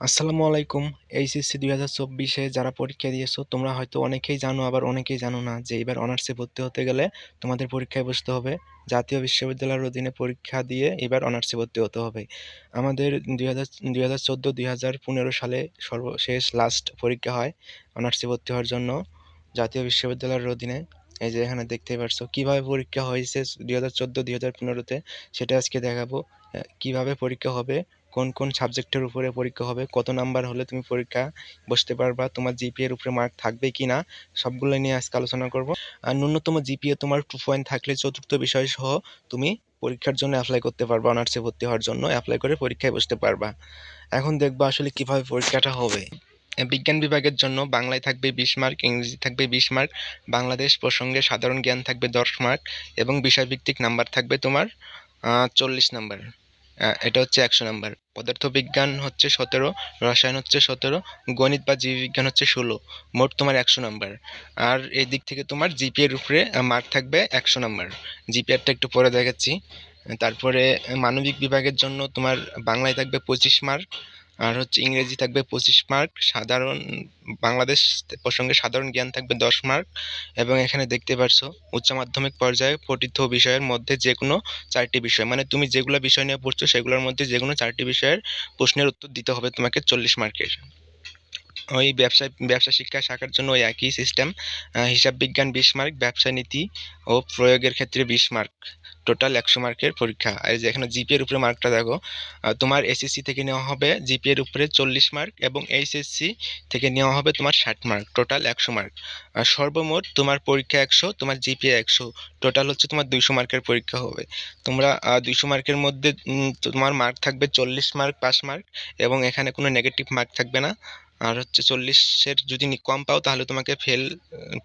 আসসালামু আলাইকুম। এইচএসসি দুই হাজার চব্বিশে যারা পরীক্ষা দিয়েছ, তোমরা হয়তো অনেকেই জানো, আবার অনেকেই জানো না যে এবার অনার্সে ভর্তি হতে গেলে তোমাদের পরীক্ষায় বসতে হবে। জাতীয় বিশ্ববিদ্যালয়ের অধীনে পরীক্ষা দিয়ে এবার অনার্সে ভর্তি হতে হবে। আমাদের দুই হাজার দুই হাজার হাজার পনেরো সালে সর্বশেষ লাস্ট পরীক্ষা হয় অনার্সে ভর্তি হওয়ার জন্য জাতীয় বিশ্ববিদ্যালয়ের অধীনে। এই যে এখানে দেখতেই পারছ, কীভাবে পরীক্ষা হয়েছে দুই হাজার চোদ্দ, দুই হাজার পনেরোতে সেটা আজকে দেখাবো। কীভাবে পরীক্ষা হবে কোন কোন সাবজেক্টের উপরে পরীক্ষা হবে, কত নাম্বার হলে তুমি পরীক্ষা বসতে পারবা, তোমার জিপিএ এর উপরে মার্ক থাকবে কি না সবগুলো নিয়ে আজকে আলোচনা করব। আর ন্যূনতম জিপিএ তোমার টু পয়েন্ট থাকলে চতুর্থ বিষয় সহ তুমি পরীক্ষার জন্য অ্যাপ্লাই করতে পারবা অনার্সে ভর্তি হওয়ার জন্য অ্যাপ্লাই করে পরীক্ষায় বসতে পারবা। এখন দেখবা আসলে কীভাবে পরীক্ষাটা হবে। বিজ্ঞান বিভাগের জন্য বাংলায় থাকবে বিশ মার্ক ইংরেজি থাকবে বিশ মার্ক বাংলাদেশ প্রসঙ্গে সাধারণ জ্ঞান থাকবে দশ মার্ক এবং বিষয়ভিত্তিক নাম্বার থাকবে তোমার চল্লিশ নাম্বার এটা হচ্ছে একশো নাম্বার পদার্থবিজ্ঞান হচ্ছে সতেরো, রসায়ন হচ্ছে সতেরো, গণিত বা জীববিজ্ঞান হচ্ছে ষোলো। মোট তোমার একশো নাম্বার। আর এই দিক থেকে তোমার জিপিএর উপরে মার্ক থাকবে একশো নাম্বার। জিপিআরটা একটু পরে দেখাচ্ছি। তারপরে মানবিক বিভাগের জন্য তোমার বাংলায় থাকবে পঁচিশ মার্ক আর হচ্ছে ইংরেজি থাকবে পঁচিশ মার্ক, সাধারণ, বাংলাদেশ প্রসঙ্গে সাধারণ জ্ঞান থাকবে দশ মার্ক এবং এখানে দেখতে পারছ উচ্চ মাধ্যমিক পর্যায়ে পঠিত বিষয়ের মধ্যে যে কোনো চারটি বিষয় মানে তুমি যেগুলো বিষয় নিয়ে পড়ছো সেগুলোর মধ্যে যে কোনো চারটি বিষয়ের প্রশ্নের উত্তর দিতে হবে তোমাকে চল্লিশ মার্কের। ওই ব্যবসা ব্যবসা শিক্ষা শাখার জন্য ওই একই সিস্টেম হিসাব বিজ্ঞান বিশ মার্ক, ব্যবসা নীতি ও প্রয়োগের ক্ষেত্রে বিশ মার্ক। টোটাল একশো মার্কের পরীক্ষা। আর যে এখানে জিপি এর উপরে মার্কটা দেখো তোমার এসএসসি থেকে নেওয়া হবে জিপি এর উপরে চল্লিশ মার্ক এবং এইচএসসি থেকে নেওয়া হবে তোমার ষাট মার্ক টোটাল একশো মার্ক আর সর্বমোট তোমার পরীক্ষা একশো, তোমার জিপিএ একশো টোটাল হচ্ছে তোমার দুইশো মার্কের পরীক্ষা হবে। তোমরা দুইশো মার্কের মধ্যে তোমার মার্ক থাকবে চল্লিশ মার্ক পাস মার্ক এবং এখানে কোনো নেগেটিভ মার্ক থাকবে না। আর হচ্ছে চল্লিশের যদি কম পাও, তাহলে তোমাকে ফেল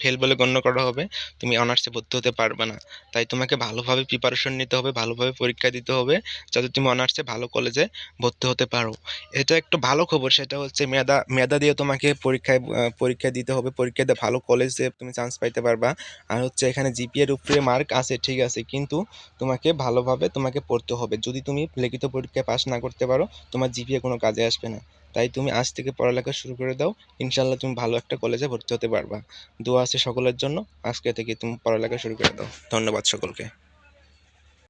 ফেল বলে গণ্য করা হবে। তুমি অনার্সে ভর্তি হতে পারবে না। তাই তোমাকে ভালোভাবে প্রিপারেশন নিতে হবে, ভালোভাবে পরীক্ষা দিতে হবে, যাতে তুমি অনার্সে ভালো কলেজে ভর্তি হতে পারো। এটা একটু ভালো খবর, সেটা হচ্ছে মেধা মেধা দিয়ে তোমাকে পরীক্ষায় পরীক্ষা দিতে হবে। পরীক্ষা দিয়ে ভালো কলেজে তুমি চান্স পাইতে পারবা। আর হচ্ছে এখানে জিপিএর উপরে মার্ক আছে, ঠিক আছে, কিন্তু তোমাকে ভালোভাবে তোমাকে পড়তে হবে। যদি তুমি লিখিত পরীক্ষায় পাস না করতে পারো, তোমার জিপিএ কোনো কাজে আসবে না। তাই তুমি আজ থেকে পড়ালেখা শুরু করে দাও। ইনশাল্লাহ তুমি ভালো একটা কলেজে ভর্তি হতে পারবা। দোয়া আছে সকলের জন্য। আজকে থেকে তুমি পড়ালেখা শুরু করে দাও। ধন্যবাদ সকলকে।